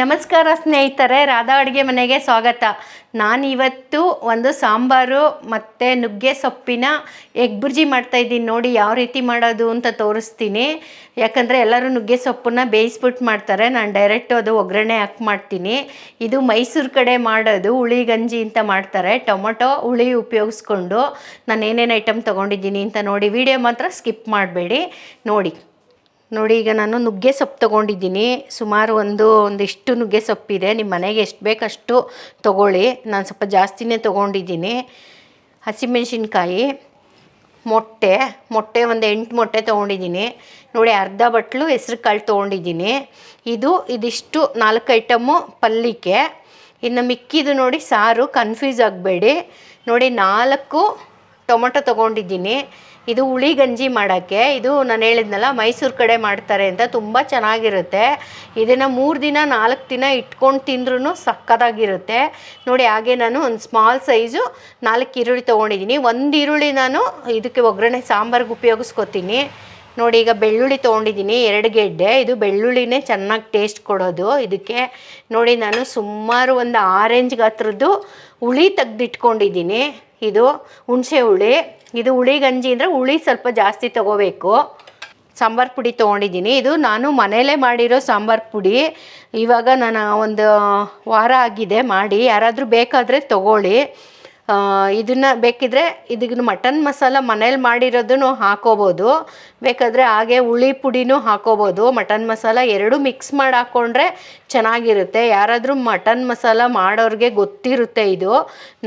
ನಮಸ್ಕಾರ ಸ್ನೇಹಿತರೆ, ರಾಧಾ ಅಡುಗೆ ಮನೆಗೆ ಸ್ವಾಗತ. ನಾನಿವತ್ತು ಒಂದು ಸಾಂಬಾರು ಮತ್ತು ನುಗ್ಗೆ ಸೊಪ್ಪಿನ ಎಗ್ ಬುರ್ಜಿ ಮಾಡ್ತಾಯಿದ್ದೀನಿ ನೋಡಿ ಯಾವ ರೀತಿ ಮಾಡೋದು ಅಂತ ತೋರಿಸ್ತೀನಿ. ಯಾಕಂದರೆ ಎಲ್ಲರೂ ನುಗ್ಗೆ ಸೊಪ್ಪನ್ನ ಬೇಯಿಸ್ಬಿಟ್ಟು ಮಾಡ್ತಾರೆ. ನಾನು ಡೈರೆಕ್ಟು ಅದು ಒಗ್ಗರಣೆ ಹಾಕಿ ಮಾಡ್ತೀನಿ. ಇದು ಮೈಸೂರು ಕಡೆ ಮಾಡೋದು. ಹುಳಿ, ಗಂಜಿ ಅಂತ ಮಾಡ್ತಾರೆ. ಟೊಮೊಟೊ, ಹುಳಿ ಉಪಯೋಗಿಸ್ಕೊಂಡು ನಾನು ಏನೇನು ಐಟಮ್ ತೊಗೊಂಡಿದ್ದೀನಿ ಅಂತ ನೋಡಿ. ವಿಡಿಯೋ ಮಾತ್ರ ಸ್ಕಿಪ್ ಮಾಡಬೇಡಿ. ನೋಡಿ. ನೋಡಿ, ಈಗ ನಾನು ನುಗ್ಗೆ ಸೊಪ್ಪು ತೊಗೊಂಡಿದ್ದೀನಿ. ಸುಮಾರು ಒಂದು, ಒಂದಿಷ್ಟು ನುಗ್ಗೆ ಸೊಪ್ಪಿದೆ. ನಿಮ್ಮ ಮನೆಗೆ ಎಷ್ಟು ಬೇಕಷ್ಟು ತೊಗೊಳ್ಳಿ. ನಾನು ಸ್ವಲ್ಪ ಜಾಸ್ತಿನೇ ತೊಗೊಂಡಿದ್ದೀನಿ. ಹಸಿಮೆಣಸಿನ್ಕಾಯಿ, ಮೊಟ್ಟೆ ಮೊಟ್ಟೆ ಒಂದು ಎಂಟು ಮೊಟ್ಟೆ ತೊಗೊಂಡಿದ್ದೀನಿ. ನೋಡಿ, ಅರ್ಧ ಬಟ್ಲು ಹೆಸ್ರು ಕಾಳು ತೊಗೊಂಡಿದ್ದೀನಿ. ಇದು, ಇದಿಷ್ಟು ನಾಲ್ಕು ಐಟಮು ಪಲ್ಯಕ್ಕೆ ಇನ್ನು ಮಿಕ್ಕಿದು ನೋಡಿ ಸಾರು, ಕನ್ಫ್ಯೂಸ್ ಆಗಬೇಡಿ. ನೋಡಿ, ನಾಲ್ಕು ಟೊಮೊಟೊ ತೊಗೊಂಡಿದ್ದೀನಿ. ಇದು ಹುಳಿ ಗಂಜಿ ಮಾಡೋಕ್ಕೆ. ಇದು ನಾನು ಹೇಳಿದ್ನಲ್ಲ, ಮೈಸೂರು ಕಡೆ ಮಾಡ್ತಾರೆ ಅಂತ. ತುಂಬ ಚೆನ್ನಾಗಿರುತ್ತೆ. ಇದನ್ನು ಮೂರು ದಿನ, ನಾಲ್ಕು ದಿನ ಇಟ್ಕೊಂಡು ತಿಂದ್ರೂ ಸಕ್ಕತ್ತಾಗಿರುತ್ತೆ ನೋಡಿ, ಹಾಗೆ ನಾನು ಒಂದು ಸ್ಮಾಲ್ ಸೈಜು ನಾಲ್ಕು ಈರುಳ್ಳಿ ತೊಗೊಂಡಿದ್ದೀನಿ ಒಂದು ಈರುಳ್ಳಿ ನಾನು ಇದಕ್ಕೆ ಒಗ್ಗರಣೆ, ಸಾಂಬಾರ್ಗೆ ಉಪಯೋಗಿಸ್ಕೊತೀನಿ. ನೋಡಿ, ಈಗ ಬೆಳ್ಳುಳ್ಳಿ ತೊಗೊಂಡಿದ್ದೀನಿ ಎರಡು ಗೆಡ್ಡೆ. ಇದು ಬೆಳ್ಳುಳ್ಳಿನೇ ಚೆನ್ನಾಗಿ ಟೇಸ್ಟ್ ಕೊಡೋದು. ಇದಕ್ಕೆ ನೋಡಿ, ನಾನು ಸುಮಾರು ಒಂದು ಆರೆಂಜ್ ಗಾತ್ರದ್ದು ಹುಳಿ ತೆಗ್ದಿಟ್ಕೊಂಡಿದ್ದೀನಿ ಇದು ಹುಣಸೆ ಹುಳಿ. ಇದು ಹುಳಿ ಗಂಜಿ ಅಂದರೆ ಹುಳಿ ಸ್ವಲ್ಪ ಜಾಸ್ತಿ ತಗೋಬೇಕು. ಸಾಂಬಾರು ಪುಡಿ ತೊಗೊಂಡಿದ್ದೀನಿ. ಇದು ನಾನು ಮನೆಯಲ್ಲೇ ಮಾಡಿರೋ ಸಾಂಬಾರು ಪುಡಿ. ಇವಾಗ ನಾನು ಒಂದು ವಾರ ಆಗಿದೆ ಮಾಡಿ. ಯಾರಾದರೂ ಬೇಕಾದರೆ ತೊಗೊಳ್ಳಿ. ಇದನ್ನು ಬೇಕಿದ್ರೆ ಇದನ್ನು ಮಟನ್ ಮಸಾಲ ಮನೇಲಿ ಮಾಡಿರೋದನ್ನು ಹಾಕೋಬೋದು. ಬೇಕಾದರೆ ಹಾಗೆ ಹುಳಿ ಪುಡಿನೂ ಹಾಕೋಬೋದು. ಮಟನ್ ಮಸಾಲ ಎರಡೂ ಮಿಕ್ಸ್ ಮಾಡಿ ಹಾಕ್ಕೊಂಡ್ರೆ ಚೆನ್ನಾಗಿರುತ್ತೆ. ಯಾರಾದರೂ ಮಟನ್ ಮಸಾಲ ಮಾಡೋರಿಗೆ ಗೊತ್ತಿರುತ್ತೆ ಇದು.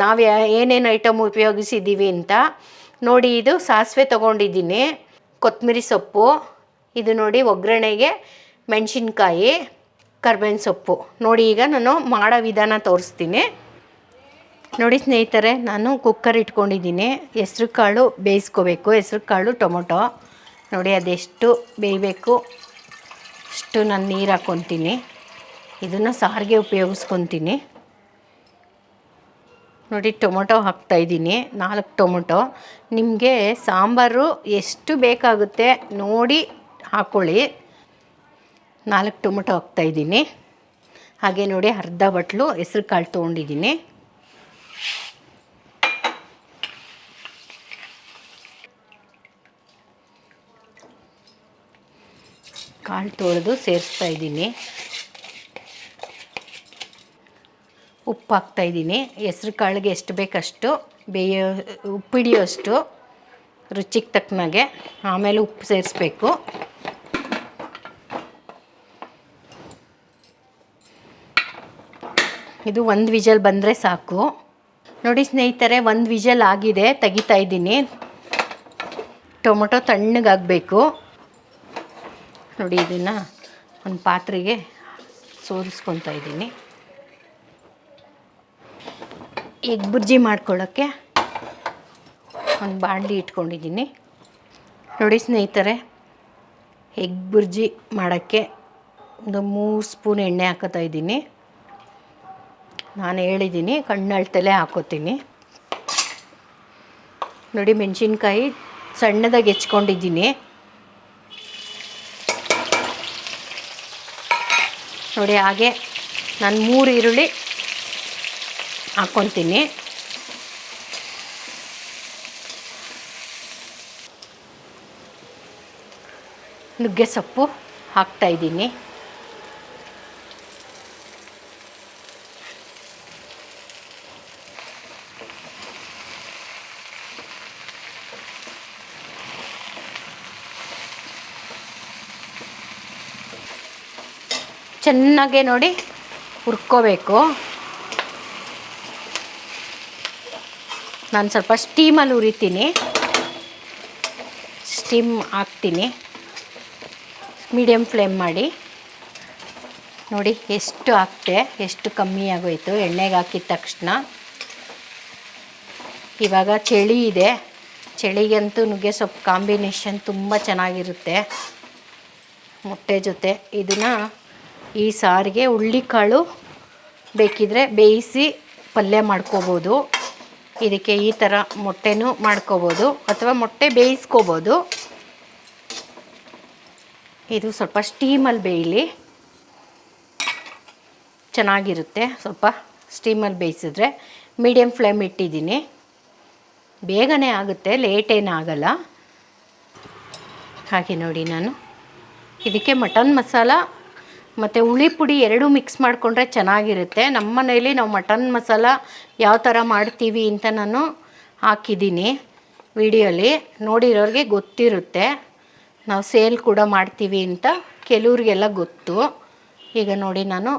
ನಾವು ಏನೇನು ಐಟಮ್ ಉಪಯೋಗಿಸಿದ್ದೀವಿ ಅಂತ. ನೋಡಿ ಇದು ಸಾಸಿವೆ ತೊಗೊಂಡಿದ್ದೀನಿ. ಕೊತ್ತಂಬರಿ ಸೊಪ್ಪು, ಇದು ನೋಡಿ ಒಗ್ಗರಣೆಗೆ ಮೆಣಸಿನ್ಕಾಯಿ, ಕರ್ಬೇವಿನ ಸೊಪ್ಪು. ನೋಡಿ ಈಗ ನಾನು ಮಾಡೋ ವಿಧಾನ ತೋರಿಸ್ತೀನಿ. ನೋಡಿ ಸ್ನೇಹಿತರೆ, ನಾನು ಕುಕ್ಕರ್ ಇಟ್ಕೊಂಡಿದ್ದೀನಿ. ಹೆಸ್ರು ಕಾಳು ಬೇಯಿಸ್ಕೋಬೇಕು. ಹೆಸ್ರು ಕಾಳು ಟೊಮೊಟೊ. ನೋಡಿ ಅದೆಷ್ಟು ಬೇಯಬೇಕು. ಅಷ್ಟು ನಾನು ನೀರು ಹಾಕ್ಕೊತೀನಿ. ಇದನ್ನು ಸಾರಿಗೆ ಉಪಯೋಗಿಸ್ಕೊತೀನಿ. ನೋಡಿ, ಟೊಮೊಟೊ ಹಾಕ್ತಾಯಿದ್ದೀನಿ ನಾಲ್ಕು ಟೊಮೊಟೊ. ನಿಮಗೆ ಸಾಂಬಾರು ಎಷ್ಟು ಬೇಕಾಗುತ್ತೆ ನೋಡಿ ಹಾಕ್ಕೊಳ್ಳಿ ನಾಲ್ಕು ಟೊಮೊಟೊ ಹಾಕ್ತಾಯಿದ್ದೀನಿ ಹಾಗೆ ನೋಡಿ, ಅರ್ಧ ಬಟ್ಲು ಹೆಸ್ರು ಕಾಳು ತೊಗೊಂಡಿದ್ದೀನಿ. ಕಾಳು ತೊಳೆದು ಸೇರಿಸ್ತಾ ಇದ್ದೀನಿ. ಉಪ್ಪು ಹಾಕ್ತಾಯಿದ್ದೀನಿ ಹೆಸ್ರು ಕಾಳಿಗೆ ಎಷ್ಟು ಬೇಕಷ್ಟು, ಬೇಯೋ ಉಪ್ಪು ಹಿಡಿಯೋಷ್ಟು ರುಚಿಗೆ ತಕ್ಕನಾಗೆ ಆಮೇಲೆ ಉಪ್ಪು ಸೇರಿಸ್ಬೇಕು. ಇದು ಒಂದು ವಿಜಲ್ ಬಂದರೆ ಸಾಕು. ನೋಡಿ ಸ್ನೇಹಿತರೆ, ಒಂದು ವಿಜಲ್ ಆಗಿದೆ, ತೆಗಿತಾ ಇದ್ದೀನಿ. ಟೊಮೊಟೊ ತಣ್ಣಗಾಗಬೇಕು. ನೋಡಿ ಇದನ್ನು ಒಂದು ಪಾತ್ರೆಗೆ ಸೋರಿಸ್ಕೊತಾ ಇದ್ದೀನಿ. ಎಗ್ ಬುರ್ಜಿ ಮಾಡ್ಕೊಳ್ಳೋಕ್ಕೆ ಒಂದು ಬಾಣಲಿ ಇಟ್ಕೊಂಡಿದ್ದೀನಿ. ನೋಡಿ ಸ್ನೇಹಿತರೆ, ಎಗ್ ಬುರ್ಜಿ ಮಾಡೋಕ್ಕೆ ಒಂದು ಮೂರು ಸ್ಪೂನ್ ಎಣ್ಣೆ ಹಾಕೋತಾ ಇದ್ದೀನಿ. ನಾನು ಹೇಳಿದ್ದೀನಿ ಕಣ್ಣಳ್ತಲೇ ಹಾಕೋತೀನಿ. ನೋಡಿ ಮೆಣಸಿನ್ಕಾಯಿ ಸಣ್ಣದಾಗಿ ಹೆಚ್ಕೊಂಡಿದ್ದೀನಿ. ನೋಡಿ ಹಾಗೆ ನಾನು ಮೂರು ಈರುಳ್ಳಿ ಹಾಕ್ಕೊತೀನಿ ನುಗ್ಗೆ ಸೊಪ್ಪು ಹಾಕ್ತಾಯಿದ್ದೀನಿ ಚೆನ್ನಾಗೆ ನೋಡಿ ಹುರ್ಕೋಬೇಕು. ನಾನು ಸ್ವಲ್ಪ ಸ್ಟೀಮಲ್ಲಿ ಉರಿತೀನಿ. ಸ್ಟೀಮ್ ಹಾಕ್ತೀನಿ. ಮೀಡಿಯಮ್ ಫ್ಲೇಮ್ ಮಾಡಿ. ನೋಡಿ ಎಷ್ಟು ಹಾಕ್ತೆ, ಎಷ್ಟು ಕಮ್ಮಿ ಆಗೋಯ್ತು. ಎಣ್ಣೆಗೆ ಹಾಕಿದ ತಕ್ಷಣ. ಇವಾಗ ಚಳಿ ಇದೆ. ಚಳಿಗಂತೂ ನುಗ್ಗೆ ಸೊಪ್ಪು ಕಾಂಬಿನೇಷನ್ ತುಂಬ ಚೆನ್ನಾಗಿರುತ್ತೆ. ಮೊಟ್ಟೆ ಜೊತೆ. ಇದನ್ನು ಈ ಸಾರಿಗೆ, ಹುಳ್ಳಿಕಾಳು ಬೇಕಿದ್ರೆ ಬೇಯಿಸಿ ಪಲ್ಯ ಮಾಡ್ಕೋಬೋದು. ಇದಕ್ಕೆ ಈ ಥರ ಮೊಟ್ಟೆನೂ ಮಾಡ್ಕೋಬೋದು ಅಥವಾ ಮೊಟ್ಟೆ ಬೇಯಿಸ್ಕೋಬೋದು. ಇದು ಸ್ವಲ್ಪ ಸ್ಟೀಮಲ್ಲಿ ಬೇಯಲಿ. ಚೆನ್ನಾಗಿರುತ್ತೆ. ಸ್ವಲ್ಪ ಸ್ಟೀಮಲ್ಲಿ ಬೇಯಿಸಿದ್ರೆ ಮೀಡಿಯಮ್ ಫ್ಲೇಮ್ ಇಟ್ಟಿದ್ದೀನಿ. ಬೇಗನೆ ಆಗುತ್ತೆ ಲೇಟ್ ಏನಾಗಲ್ಲ ಹಾಗೆ ನೋಡಿ ನಾನು. ಇದಕ್ಕೆ ಮಟನ್ ಮಸಾಲ ಮತ್ತು ಹುಳಿ ಪುಡಿ ಎರಡೂ ಮಿಕ್ಸ್ ಮಾಡಿಕೊಂಡ್ರೆ ಚೆನ್ನಾಗಿರುತ್ತೆ. ನಮ್ಮ ಮನೇಲಿ ನಾವು ಮಟನ್ ಮಸಾಲ ಯಾವ ಥರ ಮಾಡ್ತೀವಿ ಅಂತ ನಾನು ಹಾಕಿದ್ದೀನಿ ವಿಡಿಯೋಲಿ. ನೋಡಿರೋರಿಗೆ ಗೊತ್ತಿರುತ್ತೆ. ನಾವು ಸೇಲ್ ಕೂಡ ಮಾಡ್ತೀವಿ ಅಂತ ಕೆಲವ್ರಿಗೆಲ್ಲ ಗೊತ್ತು. ಈಗ ನೋಡಿ ನಾನು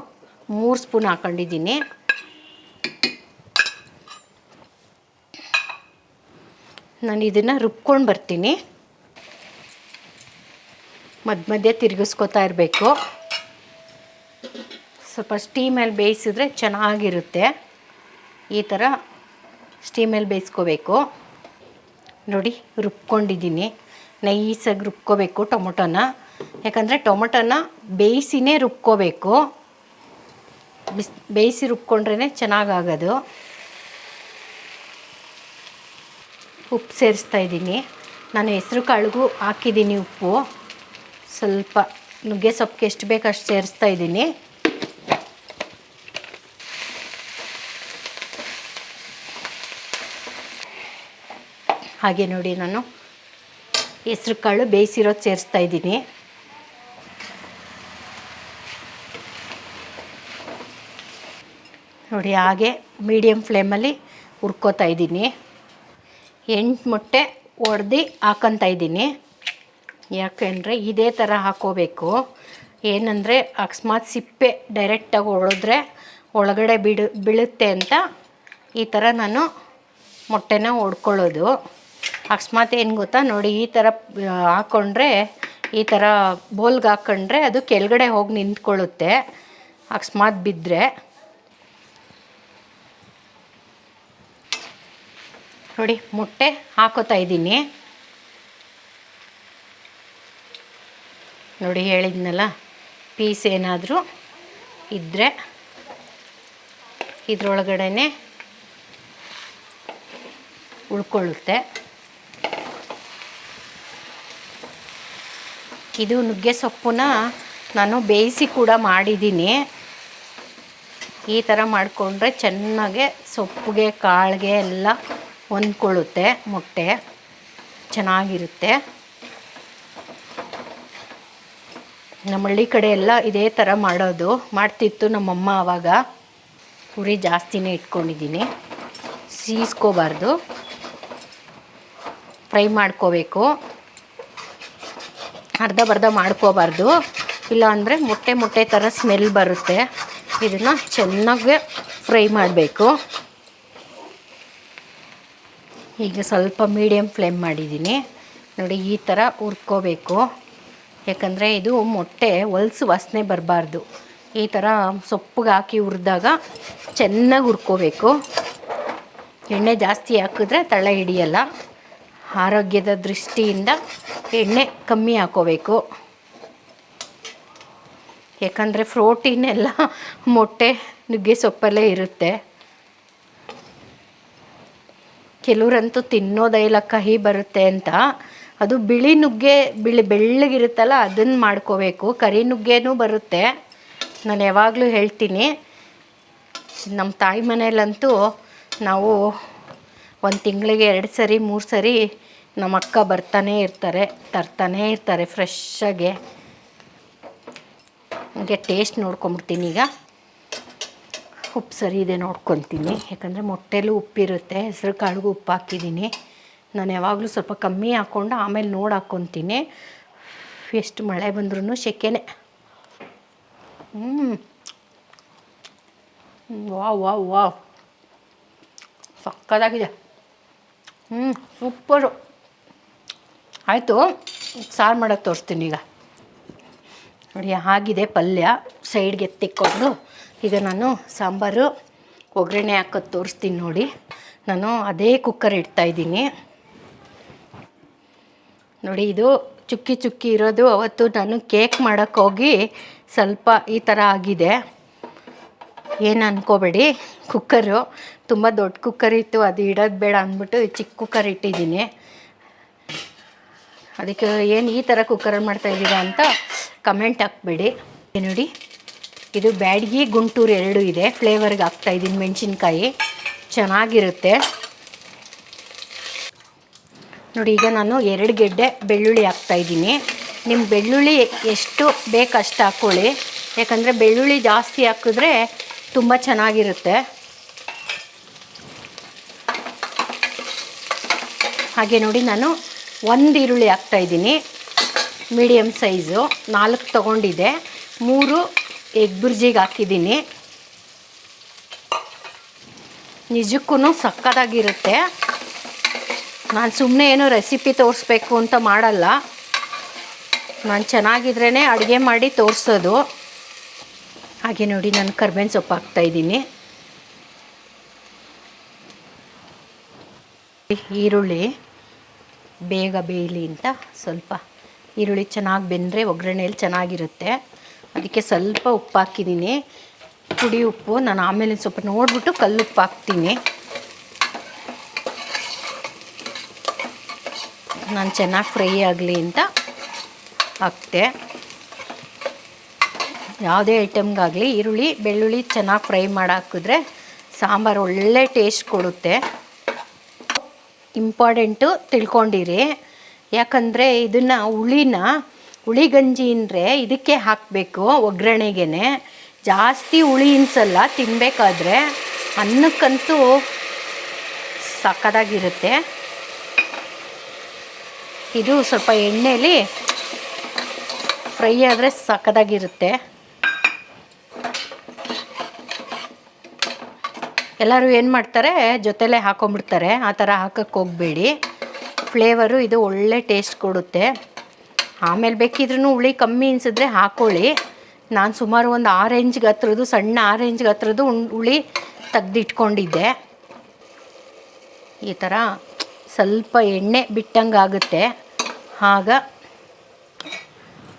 ಮೂರು ಸ್ಪೂನ್ ಹಾಕೊಂಡಿದ್ದೀನಿ. ನಾನು ಇದನ್ನು ರುಬ್ಕೊಂಡು ಬರ್ತೀನಿ. ಮಧ್ಯ ಮಧ್ಯೆ ತಿರುಗಿಸ್ಕೊತಾ ಇರಬೇಕು. ಸ್ವಲ್ಪ ಸ್ಟೀಮಲ್ಲಿ ಬೇಯಿಸಿದ್ರೆ ಚೆನ್ನಾಗಿರುತ್ತೆ. ಈ ಥರ ಸ್ಟೀಮಲ್ಲಿ ಬೇಯಿಸ್ಕೋಬೇಕು. ನೋಡಿ, ರುಬ್ಕೊಂಡಿದ್ದೀನಿ. ನೈಸಾಗಿ ರುಬ್ಕೋಬೇಕು ಟೊಮೊಟೊನ. ಯಾಕಂದರೆ ಟೊಮೊಟೊನ ಬೇಯಿಸಿನೇ ರುಬ್ಕೋಬೇಕು. ಬಿಸ್, ಬೇಯಿಸಿ ರುಬ್ಕೊಂಡ್ರೇ ಚೆನ್ನಾಗಾಗೋದು. ಉಪ್ಪು ಸೇರಿಸ್ತಾ ಇದ್ದೀನಿ. ನಾನು ಹೆಸ್ರು ಕಾಳಿಗೂ ಹಾಕಿದ್ದೀನಿ ಉಪ್ಪು. ಸ್ವಲ್ಪ ನುಗ್ಗೆ ಸೊಪ್ಪಿಗೆ ಎಷ್ಟು ಬೇಕು ಅಷ್ಟು ಸೇರಿಸ್ತಾ ಇದ್ದೀನಿ. ಹಾಗೆ ನೋಡಿ ನಾನು ಹೆಸ್ರು ಕಾಳು ಬೇಯಿಸಿರೋದು ಸೇರಿಸ್ತಾ ಇದ್ದೀನಿ. ನೋಡಿ ಹಾಗೆ ಮೀಡಿಯಮ್ ಫ್ಲೇಮಲ್ಲಿ ಹುರ್ಕೋತಾ ಇದ್ದೀನಿ. ಎಂಟು ಮೊಟ್ಟೆ ಒಡೆದು ಹಾಕೊತಾ ಇದ್ದೀನಿ. ಯಾಕೆಂದರೆ ಇದೇ ಥರ ಹಾಕೋಬೇಕು. ಏನಂದರೆ ಅಕಸ್ಮಾತ್ ಸಿಪ್ಪೆ ಡೈರೆಕ್ಟಾಗಿ ಒಡೆದ್ರೆ ಒಳಗಡೆ ಬಿಡು, ಬೀಳುತ್ತೆ ಅಂತ ಈ ಥರ ನಾನು ಮೊಟ್ಟೆನ ಹೊಡ್ಕೊಳ್ಳೋದು ಅಕಸ್ಮಾತ್ ಏನು ಗೊತ್ತಾ? ನೋಡಿ, ಈ ಥರ ಹಾಕ್ಕೊಂಡ್ರೆ ಈ ಥರ ಬೋಲ್ಗೆ ಹಾಕ್ಕೊಂಡ್ರೆ ಅದು ಕೆಳಗಡೆ ಹೋಗಿ ನಿಂತ್ಕೊಳ್ಳುತ್ತೆ. ಅಕಸ್ಮಾತ್ ಬಿದ್ದರೆ ನೋಡಿ, ಮೊಟ್ಟೆ ಹಾಕೋತಾ ಇದ್ದೀನಿ. ನೋಡಿ, ಹೇಳಿದ್ನಲ್ಲ, ಪೀಸ್ ಏನಾದರೂ ಇದ್ದರೆ ಇದರೊಳಗಡೆ ಉಳ್ಕೊಳ್ಳುತ್ತೆ. ಇದು ನುಗ್ಗೆ ಸೊಪ್ಪನ್ನ ನಾನು ಬೇಯಿಸಿ ಕೂಡ ಮಾಡಿದ್ದೀನಿ. ಈ ಥರ ಮಾಡಿಕೊಂಡ್ರೆ ಚೆನ್ನಾಗೆ ಸೊಪ್ಪಿಗೆ, ಕಾಳಿಗೆ ಎಲ್ಲ ಹೊಂದ್ಕೊಳ್ಳುತ್ತೆ, ಮೊಟ್ಟೆ ಚೆನ್ನಾಗಿರುತ್ತೆ. ನಮ್ಮ ಹಳ್ಳಿ ಕಡೆ ಎಲ್ಲ ಇದೇ ಥರ ಮಾಡೋದು. ಮಾಡ್ತಿತ್ತು ನಮ್ಮಮ್ಮ ಆವಾಗ ಉರಿ ಜಾಸ್ತಿನೇ ಇಟ್ಕೊಂಡಿದ್ದೀನಿ. ಸೀಸ್ಕೋಬಾರ್ದು. ಫ್ರೈ ಮಾಡ್ಕೋಬೇಕು. ಅರ್ಧ ಬರ್ಧ ಮಾಡ್ಕೋಬಾರ್ದು. ಇಲ್ಲ ಅಂದರೆ ಮೊಟ್ಟೆ ಮೊಟ್ಟೆ ಥರ ಸ್ಮೆಲ್ ಬರುತ್ತೆ. ಇದನ್ನು ಚೆನ್ನಾಗಿ ಫ್ರೈ ಮಾಡಬೇಕು. ಈಗ ಸ್ವಲ್ಪ ಮೀಡಿಯಮ್ ಫ್ಲೇಮ್ ಮಾಡಿದ್ದೀನಿ. ನೋಡಿ, ಈ ಥರ ಹುರ್ಕೋಬೇಕು. ಯಾಕಂದರೆ ಇದು ಮೊಟ್ಟೆ ಹೊಲ್ಸು ವಾಸನೆ ಬರಬಾರ್ದು. ಈ ಥರ ಸೊಪ್ಪಿಗೆ ಹಾಕಿ ಹುರಿದಾಗ ಚೆನ್ನಾಗಿ ಹುರ್ಕೋಬೇಕು. ಎಣ್ಣೆ ಜಾಸ್ತಿ ಹಾಕಿದ್ರೆ ತಳ ಹಿಡಿಯಲ್ಲ. ಆರೋಗ್ಯದ ದೃಷ್ಟಿಯಿಂದ ಎಣ್ಣೆ ಕಮ್ಮಿ ಹಾಕೋಬೇಕು. ಯಾಕಂದರೆ ಪ್ರೋಟೀನ್ ಎಲ್ಲ ಮೊಟ್ಟೆ ನುಗ್ಗೆ ಸೊಪ್ಪಲ್ಲೇ ಇರುತ್ತೆ. ಕೆಲವರಂತೂ ತಿನ್ನೋದೇ ಇಲ್ಲ, ಕಹಿ ಬರುತ್ತೆ ಅಂತ. ಅದು ಬಿಳಿ ನುಗ್ಗೆ, ಬಿಳಿ ಬೆಳ್ಳಗಿರುತ್ತಲ್ಲ ಅದನ್ನು ಮಾಡ್ಕೋಬೇಕು. ಕರಿ ನುಗ್ಗೆನೂ ಬರುತ್ತೆ. ನಾನು ಯಾವಾಗಲೂ ಹೇಳ್ತೀನಿ ನಮ್ಮ ತಾಯಿ ಮನೆಯಲ್ಲಂತೂ ನಾವು ಒಂದು ತಿಂಗಳಿಗೆ ಎರಡು ಸರಿ, ಮೂರು ಸರಿ ನಮ್ಮ ಬರ್ತಾನೆ ಬರ್ತಾನೇ ಇರ್ತಾರೆ, ತರ್ತಾನೇ ಇರ್ತಾರೆ ಫ್ರೆಶ್ಶಾಗೆ ಹಾಗೆ ಟೇಸ್ಟ್ ನೋಡ್ಕೊಂಬಿಡ್ತೀನಿ ಈಗ. ಉಪ್ಪು ಸರಿ ಇದೆ ನೋಡ್ಕೊತೀನಿ, ಯಾಕಂದರೆ ಮೊಟ್ಟೆಲೂ ಉಪ್ಪಿರುತ್ತೆ, ಹೆಸರು ಕಾಳಿಗೂ ಉಪ್ಪು ಹಾಕಿದ್ದೀನಿ. ನಾನು ಯಾವಾಗಲೂ ಸ್ವಲ್ಪ ಕಮ್ಮಿ ಹಾಕ್ಕೊಂಡು ಆಮೇಲೆ ನೋಡಿ ಹಾಕ್ಕೊತೀನಿ ಎಷ್ಟು ಮಳೆ ಬಂದ್ರೂ ಶೆಕೆನೆ ಹ್ಞೂ ವಾವ್ ವಾವ್ ವಾವ್. ಸಕ್ಕದಾಗಿದೆ ಹ್ಞೂ ಸೂಪರು. ಆಯಿತು, ಸಾರು ಮಾಡೋಕ್ಕೆ ತೋರಿಸ್ತೀನಿ ಈಗ. ನೋಡಿ ಆಗಿದೆ ಪಲ್ಯ ಸೈಡ್ಗೆ ತಿಕ್ಕೊಂಡು ಈಗ ನಾನು ಸಾಂಬಾರು, ಒಗ್ಗರಣೆ ಹಾಕೋದು ತೋರಿಸ್ತೀನಿ ನೋಡಿ. ನಾನು ಅದೇ ಕುಕ್ಕರ್ ಇಡ್ತಾಯಿದ್ದೀನಿ ನೋಡಿ, ಇದು ಚುಕ್ಕಿ ಚುಕ್ಕಿ ಇರೋದು. ಅವತ್ತು ನಾನು ಕೇಕ್ ಮಾಡೋಕ್ಕೋಗಿ ಸ್ವಲ್ಪ ಈ ಥರ ಆಗಿದೆ. ಏನು ಅನ್ಕೋಬೇಡಿ ಕುಕ್ಕರು ತುಂಬ ದೊಡ್ಡ ಕುಕ್ಕರ್ ಇತ್ತು, ಅದು ಇಡೋದು ಬೇಡ ಅಂದ್ಬಿಟ್ಟು ಚಿಕ್ಕ ಕುಕ್ಕರ್ ಇಟ್ಟಿದ್ದೀನಿ. ಅದಕ್ಕೆ ಏನು ಈ ಥರ ಕುಕ್ಕರಲ್ಲಿ ಮಾಡ್ತಾಯಿದ್ದೀರಾ ಅಂತ ಕಮೆಂಟ್ ಹಾಕ್ಬೇಡಿ. ನೋಡಿ, ಇದು ಬ್ಯಾಡಗಿ ಗುಂಟೂರು ಎರಡು ಇದೆ. ಫ್ಲೇವರ್ಗೆ ಹಾಕ್ತಾ ಇದ್ದೀನಿ ಮೆಣಸಿನ್ಕಾಯಿ. ಚೆನ್ನಾಗಿರುತ್ತೆ. ನೋಡಿ, ಈಗ ನಾನು ಎರಡು ಗೆಡ್ಡೆ ಬೆಳ್ಳುಳ್ಳಿ ಹಾಕ್ತಾ ಇದ್ದೀನಿ. ನಿಮ್ಮ ಬೆಳ್ಳುಳ್ಳಿ ಎಷ್ಟು ಬೇಕು ಅಷ್ಟು ಹಾಕ್ಕೊಳ್ಳಿ ಯಾಕಂದರೆ ಬೆಳ್ಳುಳ್ಳಿ ಜಾಸ್ತಿ ಹಾಕಿದ್ರೆ ತುಂಬ ಚೆನ್ನಾಗಿರುತ್ತೆ. ಹಾಗೆ ನೋಡಿ, ನಾನು ಒಂದು ಈರುಳ್ಳಿ ಹಾಕ್ತಾಯಿದ್ದೀನಿ ಮೀಡಿಯಮ್ ಸೈಜು. ನಾಲ್ಕು ತೊಗೊಂಡಿದ್ದೆ. ಮೂರು ಎಗ್ ಬುರ್ಜಿಗೆ ಹಾಕಿದ್ದೀನಿ. ನಿಜಕ್ಕೂ ಸಕ್ಕತ್ತಾಗಿರುತ್ತೆ ನಾನು ಸುಮ್ಮನೆ ಏನು ರೆಸಿಪಿ ತೋರಿಸ್ಬೇಕು ಅಂತ ಮಾಡಲ್ಲ. ನಾನು ಚೆನ್ನಾಗಿದ್ರೇ ಅಡುಗೆ ಮಾಡಿ ತೋರಿಸೋದು. ಹಾಗೆ ನೋಡಿ ನಾನು ಕರ್ಬೇವಿನ ಸೊಪ್ಪು ಹಾಕ್ತಾಯಿದ್ದೀನಿ ಈರುಳ್ಳಿ. ಬೇಗ ಬೇಯಲಿ ಅಂತ ಸ್ವಲ್ಪ ಈರುಳ್ಳಿ ಚೆನ್ನಾಗಿ ಬೆಂದರೆ ಒಗ್ಗರಣೆಯಲ್ಲಿ ಚೆನ್ನಾಗಿರುತ್ತೆ. ಅದಕ್ಕೆ ಸ್ವಲ್ಪ ಉಪ್ಪು ಹಾಕಿದ್ದೀನಿ. ಪುಡಿ ಉಪ್ಪು ನಾನು ಆಮೇಲೆ ಸ್ವಲ್ಪ ನೋಡಿಬಿಟ್ಟು ಕಲ್ಲುಪ್ಪು ಹಾಕ್ತೀನಿ. ನಾನು ಚೆನ್ನಾಗಿ ಫ್ರೈ ಆಗಲಿ ಅಂತ ಹಾಕ್ತೆ. ಯಾವುದೇ ಐಟಮ್ಗಾಗಲಿ ಈರುಳ್ಳಿ, ಬೆಳ್ಳುಳ್ಳಿ ಚೆನ್ನಾಗಿ ಫ್ರೈ ಮಾಡಿ ಹಾಕಿದ್ರೆ ಸಾಂಬಾರು ಒಳ್ಳೆ ಟೇಸ್ಟ್ ಕೊಡುತ್ತೆ. ಇಂಪಾರ್ಟೆಂಟು ತಿಳ್ಕೊಂಡಿರಿ. ಯಾಕಂದರೆ ಇದನ್ನು ಹುಳಿನ, ಹುಳಿ ಗಂಜಿ ಅಂದರೆ ಇದಕ್ಕೆ ಹಾಕಬೇಕು ಒಗ್ಗರಣೆಗೆ ಜಾಸ್ತಿ ಹುಳಿ ಇನ್ಸಲ್ಲ ತಿನ್ನಬೇಕಾದ್ರೆ ಅನ್ನಕ್ಕಂತೂ ಸಕ್ಕದಾಗಿರುತ್ತೆ ಇದು ಸ್ವಲ್ಪ ಎಣ್ಣೆಯಲ್ಲಿ ಫ್ರೈ ಆದರೆ ಸಕ್ಕದಾಗಿರುತ್ತೆ ಎಲ್ಲರೂ ಏನು ಮಾಡ್ತಾರೆ, ಜೊತೆಲೇ ಹಾಕೊಂಬಿಡ್ತಾರೆ. ಆ ಥರ ಹಾಕಕ್ಕೆ ಹೋಗಬೇಡಿ. ಫ್ಲೇವರು ಇದು ಒಳ್ಳೆ ಟೇಸ್ಟ್ ಕೊಡುತ್ತೆ. ಆಮೇಲೆ ಬೇಕಿದ್ರೂ ಹುಳಿ ಕಮ್ಮಿ ಅನಿಸಿದ್ರೆ ಹಾಕ್ಕೊಳ್ಳಿ ನಾನು ಸುಮಾರು ಒಂದು ಆರೆಂಜ್ ಹತ್ರದ್ದು ಸಣ್ಣ ಆರೆಂಜ್ ಗಾತ್ರದ್ದು ಹುಳಿ ತೆಗ್ದಿಟ್ಕೊಂಡಿದ್ದೆ. ಈ ಥರ ಸ್ವಲ್ಪ ಎಣ್ಣೆ ಬಿಟ್ಟಂಗೆ ಆಗುತ್ತೆ. ಆಗ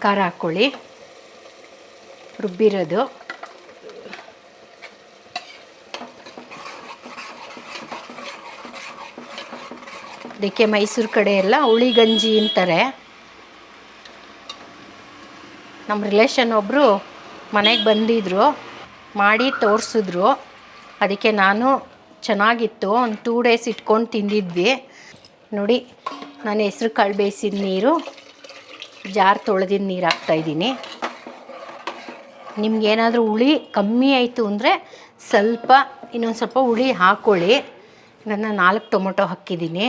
ಖಾರ ಹಾಕ್ಕೊಳ್ಳಿ ರುಬ್ಬಿರೋದು. ಅದಕ್ಕೆ ಮೈಸೂರು ಕಡೆ ಎಲ್ಲ ಹುಳಿ ಗಂಜಿ ಅಂತಾರೆ. ನಮ್ಮ ರಿಲೇಷನ್ ಒಬ್ಬರು ಮನೆಗೆ ಬಂದಿದ್ದರು ಮಾಡಿ ತೋರಿಸಿದ್ರು. ಅದಕ್ಕೆ ನಾನು ಚೆನ್ನಾಗಿತ್ತು, ಒಂದು ಟೂ ಡೇಸ್ ಇಟ್ಕೊಂಡು ತಿಂದಿದ್ವಿ. ನೋಡಿ ನಾನು ಹೆಸ್ರು ಕಾಳು ಬೇಯಿಸಿದ ನೀರು, ಜಾರ್ ತೊಳೆದಿದ್ದ ನೀರು ಹಾಕ್ತಾಯಿದ್ದೀನಿ ನಿಮ್ಗೇನಾದರೂ ಹುಳಿ ಕಮ್ಮಿ ಆಯಿತು ಅಂದರೆ ಸ್ವಲ್ಪ, ಇನ್ನೊಂದು ಸ್ವಲ್ಪ ಹುಳಿ ಹಾಕ್ಕೊಳ್ಳಿ ನನ್ನ ನಾಲ್ಕು ಟೊಮೊಟೊ ಹಾಕಿದ್ದೀನಿ.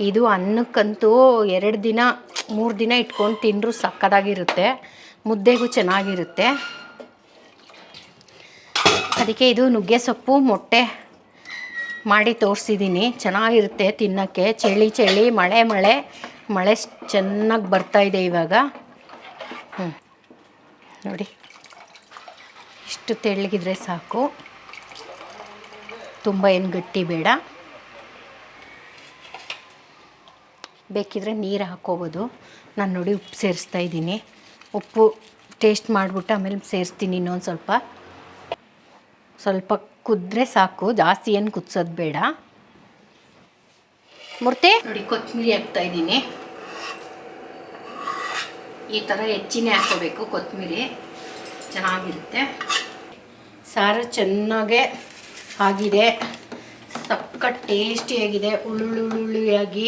ಇದು ಅನ್ನಕ್ಕಂತೂ ಎರಡು ದಿನ, ಮೂರು ದಿನ ಇಟ್ಕೊಂಡು ತಿಂದರೂ ಸಕ್ಕದಾಗಿರುತ್ತೆ. ಮುದ್ದೆಗೂ ಚೆನ್ನಾಗಿರುತ್ತೆ. ಅದಕ್ಕೆ ಇದು ನುಗ್ಗೆ ಸೊಪ್ಪು, ಮೊಟ್ಟೆ ಮಾಡಿ ತೋರಿಸಿದ್ದೀನಿ ಚೆನ್ನಾಗಿರುತ್ತೆ ತಿನ್ನೋಕ್ಕೆ. ಚಳಿ ಚಳಿ, ಮಳೆ ಮಳೆ. ಮಳೆ ಚೆನ್ನಾಗಿ ಬರ್ತಾಯಿದೆ ಇವಾಗ. ಹ್ಞೂ ನೋಡಿ. ಇಷ್ಟು ತೆಳ್ಳಗಿದ್ರೆ ಸಾಕು. ತುಂಬ ಏನು ಗಟ್ಟಿ ಬೇಡ. ಬೇಕಿದ್ರೆ ನೀರು ಹಾಕ್ಕೋಬೋದು ನಾನು ನೋಡಿ ಉಪ್ಪು ಸೇರಿಸ್ತಾ ಇದ್ದೀನಿ. ಉಪ್ಪು ಟೇಸ್ಟ್ ಮಾಡಿಬಿಟ್ಟು ಆಮೇಲೆ ಸೇರಿಸ್ತೀನಿ ಇನ್ನೊಂದು ಸ್ವಲ್ಪ. ಸ್ವಲ್ಪ ಕುದ್ರೆ ಸಾಕು. ಜಾಸ್ತಿ ಏನು ಕುದಿಸೋದು ಬೇಡ. ಮೂರ್ತಿ? ನೋಡಿ ಕೊತ್ತಂಬರಿ ಹಾಕ್ತಾ ಇದ್ದೀನಿ. ಈ ಥರ ಹೆಚ್ಚಿನೇ ಹಾಕೋಬೇಕು ಕೊತ್ತಂಬರಿ. ಚೆನ್ನಾಗಿರುತ್ತೆ. ಸಾರು ಚೆನ್ನಾಗೆ ಆಗಿದೆ. ಸಕ್ಕ ಟೇಸ್ಟಿಯಾಗಿದೆ ಉಳ್ಳುಳ್ಳುಳ್ಳಿಯಾಗಿ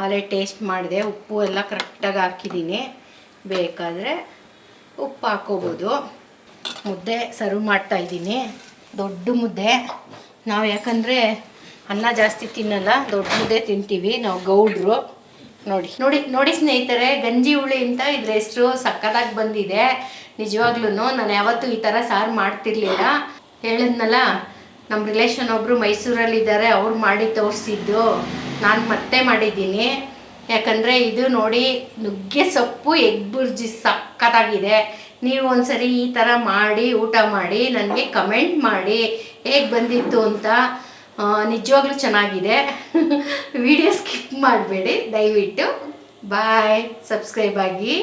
ಅಲ್ಲೇ ಟೇಸ್ಟ್ ಮಾಡಿದೆ. ಉಪ್ಪು ಎಲ್ಲ ಕರೆಕ್ಟಾಗಿ ಹಾಕಿದ್ದೀನಿ. ಬೇಕಾದರೆ ಉಪ್ಪು ಹಾಕೋಬೋದು. ಮುದ್ದೆ ಸರ್ವ್ ಮಾಡ್ತಾಯಿದ್ದೀನಿ ದೊಡ್ಡ ಮುದ್ದೆ. ನಾವು ಯಾಕಂದರೆ ಅನ್ನ ಜಾಸ್ತಿ ತಿನ್ನಲ್ಲ, ದೊಡ್ಡ ಮುದ್ದೆ ತಿಂತೀವಿ. ನಾವು ಗೌಡ್ರು. ನೋಡಿ ನೋಡಿ ನೋಡಿ ಸ್ನೇಹಿತರೆ, ಗಂಜಿ ಹುಳಿ ಅಂತ ಇದ್ರ ಹೆಸರು ಸಕ್ಕದಾಗಿ ಬಂದಿದೆ. ನಿಜವಾಗ್ಲೂ ನಾನು ಯಾವತ್ತೂ ಈ ಥರ ಸಾರು ಮಾಡ್ತಿರ್ಲಿಲ್ಲ. ಹೇಳಿದ್ನಲ್ಲ ನಮ್ಮ ರಿಲೇಷನ್ ಒಬ್ಬರು ಮೈಸೂರಲ್ಲಿದ್ದಾರೆ. ಅವ್ರು ಮಾಡಿ ತೋರಿಸಿದ್ದು. ನಾನು ಮತ್ತೆ ಮಾಡಿದ್ದೀನಿ. ಯಾಕಂದರೆ ಇದು ನೋಡಿ ನುಗ್ಗೆ ಸೊಪ್ಪು, ಎಗ್ ಬುರ್ಜಿ ಸಕ್ಕತ್ತಾಗಿದೆ ನೀವು ಒಂದ್ಸರಿ ಈ ಥರ ಮಾಡಿ, ಊಟ ಮಾಡಿ, ನನಗೆ ಕಮೆಂಟ್ ಮಾಡಿ. ಹೇಗೆ ಬಂದಿತ್ತು ಅಂತ ನಿಜವಾಗ್ಲೂ ಚೆನ್ನಾಗಿದೆ. ವಿಡಿಯೋ ಸ್ಕಿಪ್ ಮಾಡಬೇಡಿ. ದಯವಿಟ್ಟು. ಬಾಯ್ ಸಬ್ಸ್ಕ್ರೈಬ್ ಆಗಿ.